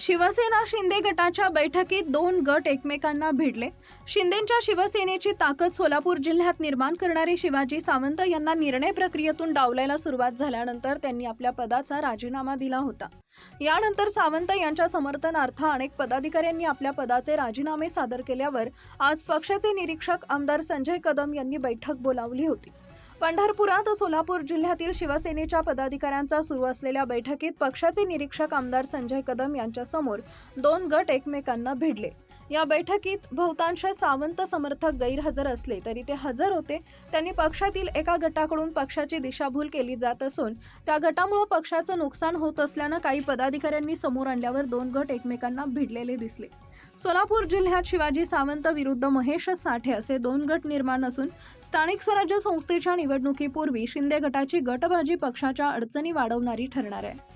शिवसेना शिंदे गटाच्या बैठकीत दोन गट एकमेकांना भिडले. शिंदेच्या शिवसेनेची ताकद सोलापूर जिल्ह्यात निर्माण करणारे शिवाजी सावंत यांना निर्णय प्रक्रियेतून डावलायला सुरुवात झाल्यानंतर त्यांनी आपल्या पदाचा राजीनामा दिला होता. यानंतर सावंत यांच्या समर्थनार्थ अनेक पदाधिकाऱ्यांनी आपल्या पदाचे राजीनामे सादर केल्यावर आज पक्षाचे निरीक्षक आमदार संजय कदम यांनी बैठक बोलावली होती. पंढरपुरात सोलापूर जिल्ह्यातील शिवसेनेच्या पदाधिकाऱ्यांचा सुरू असलेल्या बैठकीत पक्षाचे निरीक्षक आमदार संजय कदम यांच्यासमोर दोन गट एकमेकांना भिडले. या बैठकीत बहुतांश सावंत समर्थक गैरहजर असले तरी ते हजर होते. त्यांनी पक्षातील एका गटाकडून पक्षाची दिशाभूल केली जात असून त्या गटामुळे पक्षाचं नुकसान होत असल्यानं काही पदाधिकाऱ्यांनी समोर आणल्यावर दोन गट एकमेकांना भिडलेले दिसले. सोलापूर जिल्ह्यात शिवाजी सावंत विरुद्ध महेश साठे असे दोन गट निर्माण असून स्थानिक स्वराज्य संस्थेच्या निवडणुकीपूर्वी शिंदे गटाची गटबाजी पक्षाच्या अडचणी वाढवणारी ठरणार आहे.